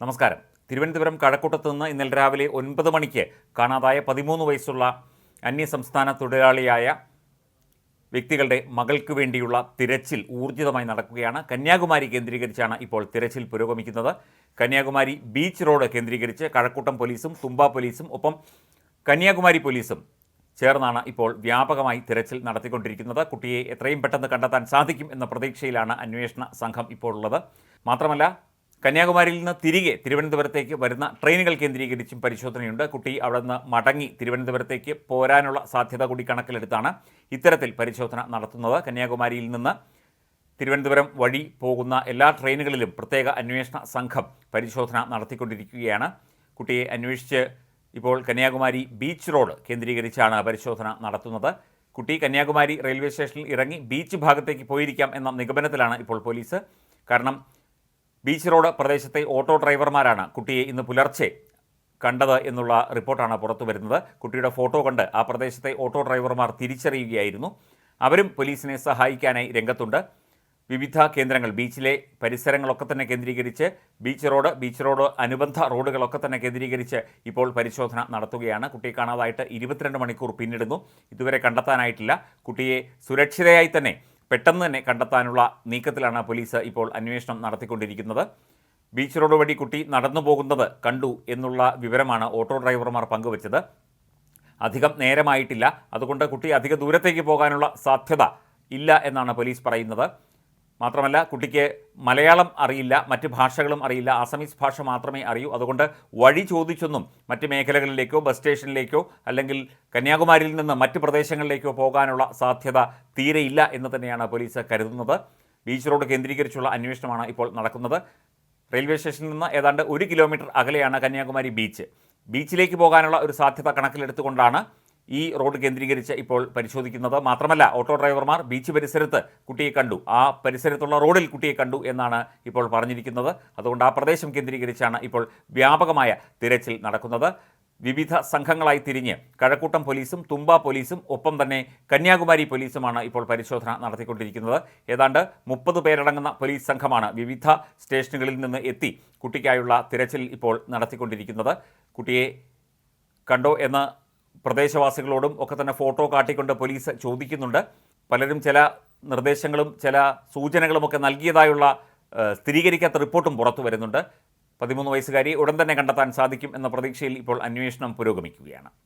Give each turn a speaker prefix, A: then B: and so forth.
A: നമസ്കാരം. തിരുവനന്തപുരം കഴക്കൂട്ടത്ത് നിന്ന് ഇന്നലെ രാവിലെ ഒൻപത് മണിക്ക് കാണാതായ പതിമൂന്ന് വയസ്സുള്ള അന്യസംസ്ഥാന തൊഴിലാളിയായ വ്യക്തികളുടെ മകൾക്ക് വേണ്ടിയുള്ള തിരച്ചിൽ ഊർജിതമായി നടക്കുകയാണ്. കന്യാകുമാരി കേന്ദ്രീകരിച്ചാണ് ഇപ്പോൾ തിരച്ചിൽ പുരോഗമിക്കുന്നത്. കന്യാകുമാരി ബീച്ച് റോഡ് കേന്ദ്രീകരിച്ച് കഴക്കൂട്ടം പോലീസും തുമ്പ പോലീസും ഒപ്പം കന്യാകുമാരി പോലീസും ചേർന്നാണ് ഇപ്പോൾ വ്യാപകമായി തിരച്ചിൽ നടത്തിക്കൊണ്ടിരിക്കുന്നത്. കുട്ടിയെ എത്രയും പെട്ടെന്ന് കണ്ടെത്താൻ സാധിക്കും എന്ന പ്രതീക്ഷയിലാണ് അന്വേഷണ സംഘം ഇപ്പോൾ ഉള്ളത്. മാത്രമല്ല കന്യാകുമാരിയിൽ നിന്ന് തിരികെ തിരുവനന്തപുരത്തേക്ക് വരുന്ന ട്രെയിനുകൾ കേന്ദ്രീകരിച്ചും പരിശോധനയുണ്ട്. കുട്ടി അവിടെ നിന്ന് മടങ്ങി തിരുവനന്തപുരത്തേക്ക് പോരാനുള്ള സാധ്യത കൂടി കണക്കിലെടുത്താണ് ഇത്തരത്തിൽ പരിശോധന നടത്തുന്നത്. കന്യാകുമാരിയിൽ നിന്ന് തിരുവനന്തപുരം വഴി പോകുന്ന എല്ലാ ട്രെയിനുകളിലും പ്രത്യേക അന്വേഷണ സംഘം പരിശോധന നടത്തിക്കൊണ്ടിരിക്കുകയാണ്. കുട്ടിയെ അന്വേഷിച്ച് ഇപ്പോൾ കന്യാകുമാരി ബീച്ച് റോഡ് കേന്ദ്രീകരിച്ചാണ് പരിശോധന നടത്തുന്നത്. കുട്ടി കന്യാകുമാരി റെയിൽവേ സ്റ്റേഷനിൽ ഇറങ്ങി ബീച്ച് ഭാഗത്തേക്ക് പോയിരിക്കാം എന്ന നിഗമനത്തിലാണ് ഇപ്പോൾ പോലീസ്. കാരണം ബീച്ച് റോഡ് പ്രദേശത്തെ ഓട്ടോ ഡ്രൈവർമാരാണ് കുട്ടിയെ ഇന്ന് പുലർച്ചെ കണ്ടത് എന്നുള്ള റിപ്പോർട്ടാണ് പുറത്തു വരുന്നത്. കുട്ടിയുടെ ഫോട്ടോ കണ്ട് ആ പ്രദേശത്തെ ഓട്ടോ ഡ്രൈവർമാർ തിരിച്ചറിയുകയായിരുന്നു. അവരും പോലീസിനെ സഹായിക്കാനായി രംഗത്തുണ്ട്. വിവിധ കേന്ദ്രങ്ങൾ ബീച്ചിലെ പരിസരങ്ങളൊക്കെ തന്നെ കേന്ദ്രീകരിച്ച് ബീച്ച് റോഡ് ബീച്ച് റോഡ് അനുബന്ധ റോഡുകളൊക്കെ തന്നെ കേന്ദ്രീകരിച്ച് ഇപ്പോൾ പരിശോധന നടത്തുകയാണ്. കുട്ടിയെ കാണാതായിട്ട് ഇരുപത്തിരണ്ട് മണിക്കൂർ പിന്നിടുന്നു. ഇതുവരെ കണ്ടെത്താനായിട്ടില്ല. കുട്ടിയെ സുരക്ഷിതയായി തന്നെ പെട്ടെന്ന് തന്നെ കണ്ടെത്താനുള്ള നീക്കത്തിലാണ് പോലീസ് ഇപ്പോൾ അന്വേഷണം നടത്തിക്കൊണ്ടിരിക്കുന്നത്. ബീച്ച് റോഡ് വഴി കുട്ടി നടന്നു പോകുന്നത് കണ്ടു എന്നുള്ള വിവരമാണ് ഓട്ടോ ഡ്രൈവർമാർ പങ്കുവച്ചത്. അധികം നേരമായിട്ടില്ല. അതുകൊണ്ട് കുട്ടി അധിക ദൂരത്തേക്ക് പോകാനുള്ള സാധ്യത ഇല്ല എന്നാണ് പോലീസ് പറയുന്നത്. മാത്രമല്ല കുട്ടിക്ക് മലയാളം അറിയില്ല മറ്റ് ഭാഷകളും അറിയില്ല അസമീസ് ഭാഷ മാത്രമേ അറിയൂ. അതുകൊണ്ട് വഴി ചോദിച്ചൊന്നും മറ്റ് മേഖലകളിലേക്കോ ബസ് സ്റ്റേഷനിലേക്കോ അല്ലെങ്കിൽ കന്യാകുമാരിയിൽ നിന്ന് മറ്റ് പ്രദേശങ്ങളിലേക്കോ പോകാനുള്ള സാധ്യത തീരെയില്ല എന്ന് തന്നെയാണ് പോലീസ് കരുതുന്നത്. ബീച്ച് റോഡ് കേന്ദ്രീകരിച്ചുള്ള അന്വേഷണമാണ് ഇപ്പോൾ നടക്കുന്നത്. റെയിൽവേ സ്റ്റേഷനിൽ നിന്ന് ഏതാണ്ട് ഒരു കിലോമീറ്റർ അകലെയാണ് കന്യാകുമാരി ബീച്ച്. ബീച്ചിലേക്ക് പോകാനുള്ള ഒരു സാധ്യത കണക്കിലെടുത്തുകൊണ്ടാണ് ഈ റോഡ് കേന്ദ്രീകരിച്ച് ഇപ്പോൾ പരിശോധിക്കുന്നത് മാത്രമല്ല ഓട്ടോ ഡ്രൈവർമാർ ബീച്ച് പരിസരത്ത് കുട്ടിയെ കണ്ടു. ആ പരിസരത്തുള്ള റോഡിൽ കുട്ടിയെ കണ്ടു എന്നാണ് ഇപ്പോൾ പറഞ്ഞിരിക്കുന്നത്. അതുകൊണ്ട് ആ പ്രദേശം കേന്ദ്രീകരിച്ചാണ് ഇപ്പോൾ വ്യാപകമായ തിരച്ചിൽ നടക്കുന്നത്. വിവിധ സംഘങ്ങളായി തിരിഞ്ഞ് കഴക്കൂട്ടം പോലീസും തുമ്പ പോലീസും ഒപ്പം തന്നെ കന്യാകുമാരി പോലീസുമാണ് ഇപ്പോൾ പരിശോധന നടത്തിക്കൊണ്ടിരിക്കുന്നത്. ഏതാണ്ട് മുപ്പത് പേരടങ്ങുന്ന പോലീസ് സംഘമാണ് വിവിധ സ്റ്റേഷനുകളിൽ നിന്ന് എത്തി കുട്ടിക്കായുള്ള തിരച്ചിൽ ഇപ്പോൾ നടത്തിക്കൊണ്ടിരിക്കുന്നത്. കുട്ടിയെ കണ്ടോ എന്ന് പ്രദേശവാസികളോടും ഒക്കെ തന്നെ ഫോട്ടോ കാട്ടിക്കൊണ്ട് പോലീസ് ചോദിക്കുന്നുണ്ട്. പലരും ചില നിർദ്ദേശങ്ങളും ചില സൂചനകളുമൊക്കെ നൽകിയതായുള്ള സ്ഥിരീകരിക്കാത്ത റിപ്പോർട്ടും പുറത്തു വരുന്നുണ്ട്. പതിമൂന്ന് വയസ്സുകാരി ഉടൻ തന്നെ കണ്ടെത്താൻ സാധിക്കും എന്ന പ്രതീക്ഷയിൽ ഇപ്പോൾ അന്വേഷണം പുരോഗമിക്കുകയാണ്.